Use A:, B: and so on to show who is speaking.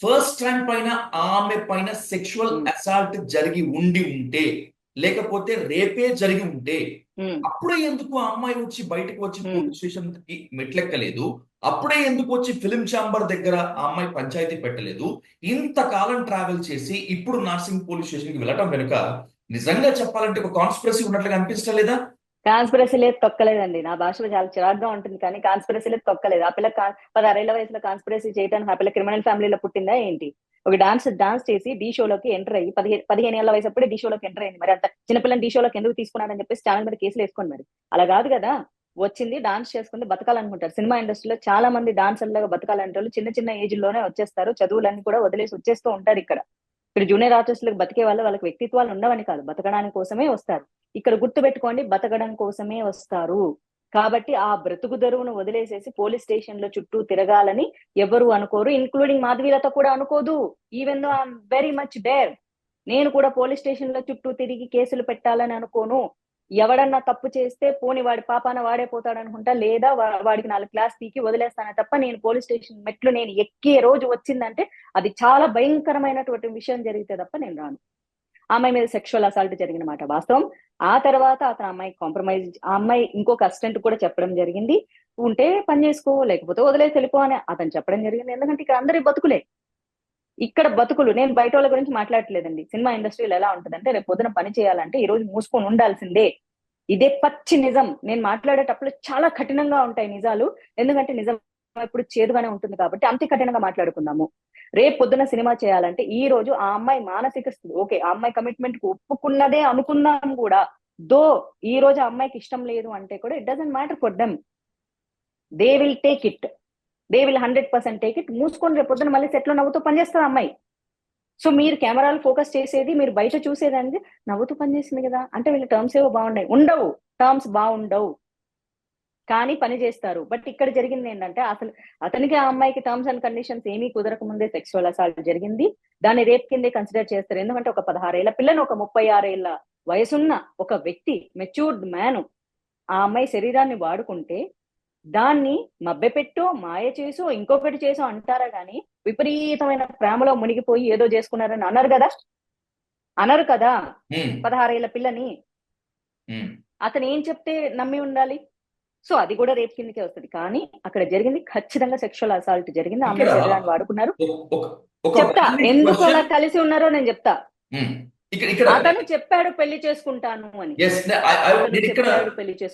A: First time పైన ఆమె పైన సెక్షువల్
B: Hmm.
A: అసాల్ట్ జరిగి ఉండి ఉంటే లేకపోతే రేపే జరిగి ఉంటే
B: ఉమ్,
A: అప్పుడే ఎందుకు ఆ అమ్మాయి వచ్చి బయటకు వచ్చి
B: Hmm.
A: పోలీస్ స్టేషన్కి మెట్లెక్కలేదు అప్పుడే ఎందుకు వచ్చి ఫిలిం ఛాంబర్ దగ్గర ఆ అమ్మాయి పంచాయతీ పెట్టలేదు ఇంతకాలం ట్రావెల్ చేసి ఇప్పుడు నార్సింగ్ పోలీస్ స్టేషన్కి వెళ్ళటం వెనుక నిజంగా చెప్పాలంటే ఒక కాన్స్పిరసీ ఉన్నట్లుగా అనిపించలేదా
B: కాన్స్పిరసీ లేదు తొక్కలేదండి. నా భాషలో చాలా చిరాగ్గా ఉంటుంది కానీ కాన్స్పిరసీ లేదు తొక్కలేదు. ఆ పిల్ల పది పదహారేళ్ళ వయసులో కాన్స్పిరసీ చేయడానికి ఆ పిల్ల క్రిమినల్ ఫ్యామిలీలో పుట్టిందా ఏంటి? ఒక డాన్స్ డాన్స్ చేసి డీ షోలోకి ఎంటర్ అయ్యి పదిహేను పదిహేను ఏళ్ళ వయసు అప్పుడే డీ షోలోకి ఎంటర్ అయింది. మరి అంత చిన్నపిల్లని డీ షోలోకి ఎందుకు తీసుకున్నాడని చెప్పేసి ఛానల్ మీద కేసులు వేసుకోండి మరి. అలా కాదు కదా. వచ్చింది డాన్స్ చేసుకుంది బతకాలనుకుంటారు. సినిమా ఇండస్ట్రీలో చాలా మంది డాన్సర్లుగా బతకాలంటే వాళ్ళు చిన్న చిన్న ఏజ్లోనే వచ్చేస్తారు. చదువులన్నీ కూడా వదిలేసి వచ్చేస్తూ ఉంటారు ఇక్కడ. ఇక్కడ జూనియర్ ఆర్టిస్టులకు బతికే వాళ్ళు వాళ్ళకి వ్యక్తిత్వాలు ఉండవని కాదు. బతకడానికి కోసమే వస్తారు. ఇక్కడ గుర్తు పెట్టుకోండి బతకడం కోసమే వస్తారు. కాబట్టి ఆ బ్రతుకు దరువును వదిలేసేసి పోలీస్ స్టేషన్లో చుట్టూ తిరగాలని ఎవరు అనుకోరు. ఇన్క్లూడింగ్ మాధవీలత కూడా అనుకోదు. Even though I'm very much dare నేను కూడా పోలీస్ స్టేషన్లో చుట్టూ తిరిగి కేసులు పెట్టాలని అనుకోను. ఎవడన్నా తప్పు చేస్తే పోని వాడి పాపాన వాడే పోతాడు అనుకుంటా లేదా వాడికి నాలుగు క్లాస్ పీకి వదిలేస్తానే తప్ప నేను పోలీస్ స్టేషన్ మెట్లు నేను ఎక్కే రోజు వచ్చిందంటే అది చాలా భయంకరమైనటువంటి విషయం జరిగితే తప్ప నేను రాను. అమ్మాయి మీద సెక్షువల్ అసాల్ట్ జరిగిన మాట వాస్తవం. ఆ తర్వాత అతను అమ్మాయి కాంప్రమైజ్ ఆ అమ్మాయి ఇంకొక అసిస్టెంట్ కూడా చెప్పడం జరిగింది. ఉంటే పని చేసుకో లేకపోతే వదిలేసి వెళ్ళిపో అని అతను చెప్పడం జరిగింది. ఎందుకంటే ఇక్కడ అందరి బతుకులే. ఇక్కడ బతుకులు నేను బయట వాళ్ళ గురించి మాట్లాడట్లేదండి. సినిమా ఇండస్ట్రీలో ఎలా ఉంటుందంటే రేపు పొద్దున పని చేయాలంటే ఈ రోజు మూసుకొని ఉండాల్సిందే. ఇదే పచ్చి నిజం. నేను మాట్లాడేటప్పుడు చాలా కఠినంగా ఉంటాయి నిజాలు. ఎందుకంటే నిజం ఎప్పుడు చేదుగానే ఉంటుంది కాబట్టి అంతే కఠినంగా మాట్లాడుకుందాము. రేపు పొద్దున సినిమా చేయాలంటే ఈ రోజు ఆ అమ్మాయి మానసిక స్థితి ఓకే ఆ అమ్మాయి కమిట్మెంట్కు ఒప్పుకున్నదే అనుకుందాం కూడా. దో ఈ రోజు ఆ అమ్మాయికి ఇష్టం లేదు అంటే కూడా it doesn't matter for them they will take it they will hundred percent take it మూసుకొని రేపు పొద్దున మళ్ళీ సెట్లో నవ్వుతూ పనిచేస్తారు అమ్మాయి. సో మీరు కెమెరాలు ఫోకస్ చేసేది మీరు బయట చూసేదానికి నవ్వుతూ పనిచేసింది కదా. అంటే వీళ్ళ టర్మ్స్ ఏవో బాగున్నాయి. ఉండవు. టర్మ్స్ బాగుండవు. కానీ పని చేస్తారు. బట్ ఇక్కడ జరిగింది ఏంటంటే అసలు అతనికి ఆ అమ్మాయికి టర్మ్స్ అండ్ కండిషన్స్ ఏమీ కుదరక ముందే సెక్సువల్ అసాల్ట్ జరిగింది. దాన్ని రేప్ కిందే కన్సిడర్ చేస్తారు. ఎందుకంటే ఒక పదహారేళ్ళ పిల్లను ఒక ముప్పై ఆరేళ్ళ వయసున్న ఒక వ్యక్తి మెచ్యూర్డ్ మ్యాన్ ఆ అమ్మాయి శరీరాన్ని వాడుకుంటే దాన్ని మభ్యపెట్టో మాయ చేసో ఇంకొకటి చేసో అంటారా గాని విపరీతమైన ప్రేమలో మునిగిపోయి ఏదో చేసుకున్నారని అనరు కదా? అనరు కదా. పదహారేళ్ళ పిల్లని. అతను ఏం చెప్తే నమ్మి ఉండాలి? సో అది కూడా రేప్ కిందకే వస్తుంది. కానీ అక్కడ జరిగింది ఖచ్చితంగా సెక్షువల్ అసాల్ట్ జరిగింది. ఆ అమ్మాయి
A: ఇక్కడ-
B: శరీరాన్ని వాడుకున్నారు చెప్తా. ఎందుకు. అలా కలిసి ఉన్నారో నేను చెప్తా. అతను చెప్పాడు పెళ్ళి చేసుకుంటాను అని. పెళ్ళి చేసుకుంటాను.